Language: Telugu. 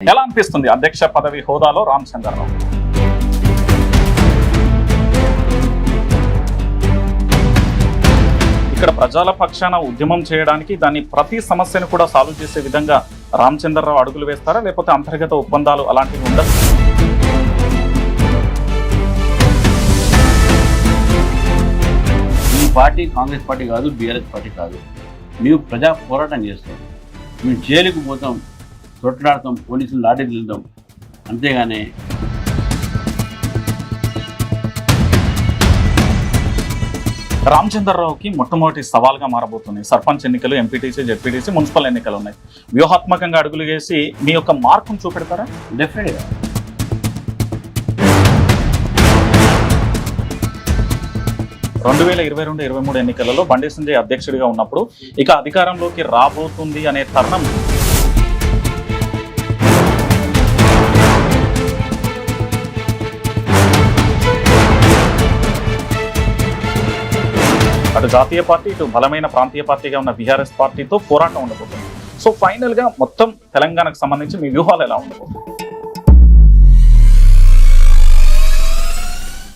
ఎలా అనిపిస్తుంది అధ్యక్ష పదవి హోదాలో రామచంద్రరావు ఇక్కడ ప్రజల పక్షాన ఉద్యమం చేయడానికి దాని ప్రతి సమస్యను కూడా సాల్వ్ చేసే విధంగా రామచంద్రరావు అడుగులు వేస్తారా? లేకపోతే అంతర్గత ఒప్పందాలు అలాంటివి ఉండదు మీ పార్టీ కాంగ్రెస్ పార్టీ కాదు బీఆర్ఎస్ పార్టీ కాదు. మేము ప్రజా పోరాటం చేస్తాం. మేము జైలుకు పోతాం. తొట్లాడతాం పోలీసులు లాఠీ తింటాం అంతేగాని రామచంద్రరావుకి మొట్టమొదటి సవాల్గా మారబోతుంది సర్పంచ్ ఎన్నికలు ఎంపీటీసీ జెడ్పీటీసీ మున్సిపల్ ఎన్నికలు ఉన్నాయి వ్యూహాత్మకంగా అడుగులు వేసి మీ యొక్క మార్కును చూపెడతారా? డెఫినెట్గా రెండు వేల ఇరవై రెండు ఇరవై మూడు ఎన్నికలలో బండి సంజయ్ అధ్యక్షుడిగా ఉన్నప్పుడు ఇక అధికారంలోకి రాబోతుంది అనే తరుణం అటు జాతీయ పార్టీ ఇటు బలమైన ప్రాంతీయ పార్టీగా ఉన్న బీఆర్ఎస్ పార్టీతో పోరాటం ఉండబోతుంది. సో ఫైనల్గా మొత్తం తెలంగాణకు సంబంధించి మీ వ్యూహాలు ఎలా ఉండబోతుంది